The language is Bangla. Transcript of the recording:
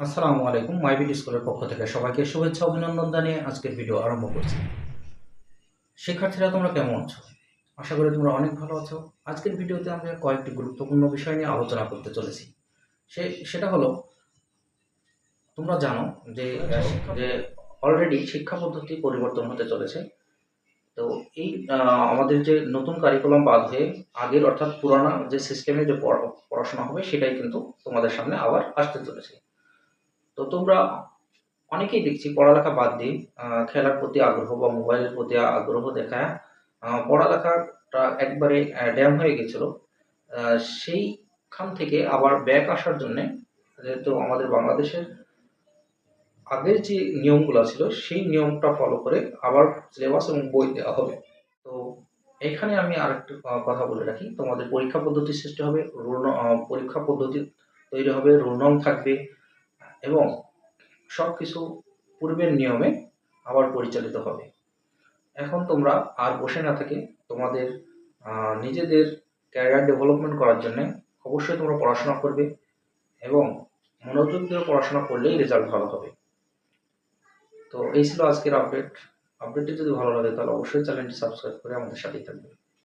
আসসালামু আলাইকুম মাইবিট স্কুলের পক্ষ থেকে সবাইকে শুভেচ্ছা, অভিনন্দন জানিয়ে আজকের ভিডিও আরম্ভ করছি। শিক্ষার্থীরা, তোমরা কেমন আছো? আশা করি তোমরা অনেক ভালো আছো। আজকের ভিডিওতে আমরা কয়েকটি গুরুত্বপূর্ণ বিষয় নিয়ে আলোচনা করতে চলেছি। সে, সেটা হলো, তোমরা জানো যে যে অলরেডি শিক্ষা পদ্ধতি পরিবর্তন হতে চলেছে। তো এই আমাদের যে নতুন কারিকুলাম বাদ হয়ে আগের অর্থাৎ পুরানা যে সিস্টেমে যে পড়া- পড়াশোনা হবে, সেটাই কিন্তু তোমাদের সামনে আবার আসতে চলেছে। তো তোমরা অনেকেই দেখছি পড়ালেখা বাদ দিয়ে খেলার প্রতি আগ্রহ বা মোবাইলের প্রতি আগ্রহ দেখায়। পড়ালেখাটা একবারে ড্যাম হয়ে গেছিল। সেইখান থেকে আবার ব্যাক আসার জন্যে, যেহেতু আমাদের বাংলাদেশের আগের যে নিয়মগুলো ছিল, সেই নিয়মটা ফলো করে আবার সিলেবাস এবং বই দেওয়া হবে। তো এখানে আমি আরেকটু কথা বলে রাখি। তোমাদের পরীক্ষা পদ্ধতি সৃষ্টি হবে, রোল পরীক্ষা পদ্ধতি তৈরি হবে, রোল থাকবে। এবং সব কিছু পূর্বের নিয়মে আবার পরিচালিত হবে। এখন তোমরা আর বসে না থেকে তোমাদের নিজেদের ক্যারিয়ার ডেভেলপমেন্ট করার জন্য অবশ্যই তোমরা পড়াশোনা করবে এবং মনোযোগ দিয়ে পড়াশোনা করলেই রেজাল্ট ভালো হবে। তো এই ছিল আজকের আপডেট আপডেটটি যদি ভালো লাগে তাহলে অবশ্যই চ্যানেলটি সাবস্ক্রাইব করে আমাদের সাথেই থাকবে।